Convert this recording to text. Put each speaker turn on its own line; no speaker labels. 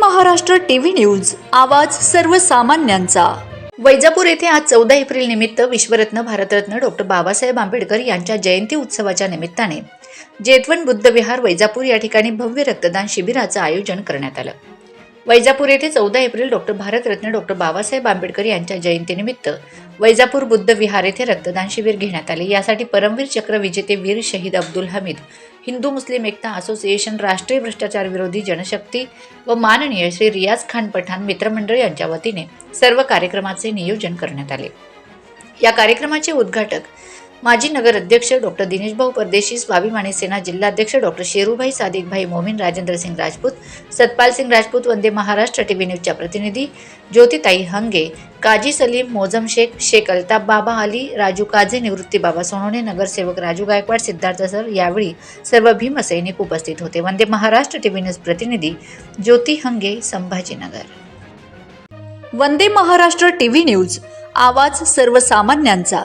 Maharashtra TV news आवाज सर्वसामान्यांचा. वैजापूर येथे आज चौदा एप्रिल निमित्त विश्वरत्न भारतरत्न डॉक्टर बाबासाहेब आंबेडकर यांच्या जयंती उत्सवाच्या निमित्ताने जेतवन बुद्ध विहार वैजापूर या ठिकाणी भव्य रक्तदान शिबिराचं आयोजन करण्यात आलं. वैजापूर येथे चौदा April doctor Bharat Ratna doctor Babasaheb Ambedkar यांच्या जयंतीनिमित्त वैजापूर बुद्ध विहार येथे रक्तदान शिबिर घेण्यात आले. यासाठी परमवीर चक्र विजेते वीर शहीद अब्दुल हमीद हिंदू मुस्लिम एकता असोसिएशन राष्ट्रीय भ्रष्टाचार विरोधी जनशक्ती व माननीय श्री रियाज खान पठाण मित्रमंडळ यांच्या वतीने सर्व कार्यक्रमाचे नियोजन करण्यात आले. या कार्यक्रमाचे उद्घाटक माजी नगर अध्यक्ष डॉक्टर दिनेश भाऊ परदेशी स्वाभिमानी सेना जिल्हाध्यक्ष डॉक्टर शेरूभाई सादिकभाई मोमीन राजेंद्र सिंग राजपूत सतपाल सिंग राजपूत वंदे महाराष्ट्र टीव्ही न्यूजच्या प्रतिनिधी ज्योतिताई हंगे काजी सलीम मोजम शेख शेख अल्ताफ बाबा अली राजू काझे निवृत्ती बाबा सोनवणे नगरसेवक राजू गायकवाड सिद्धार्थ सर यावेळी सर्व भीमसैनिक उपस्थित होते. वंदे महाराष्ट्र टीव्ही न्यूज प्रतिनिधी ज्योती हंगे संभाजीनगर. वंदे महाराष्ट्र टीव्ही न्यूज आवाज सर्वसामान्यांचा.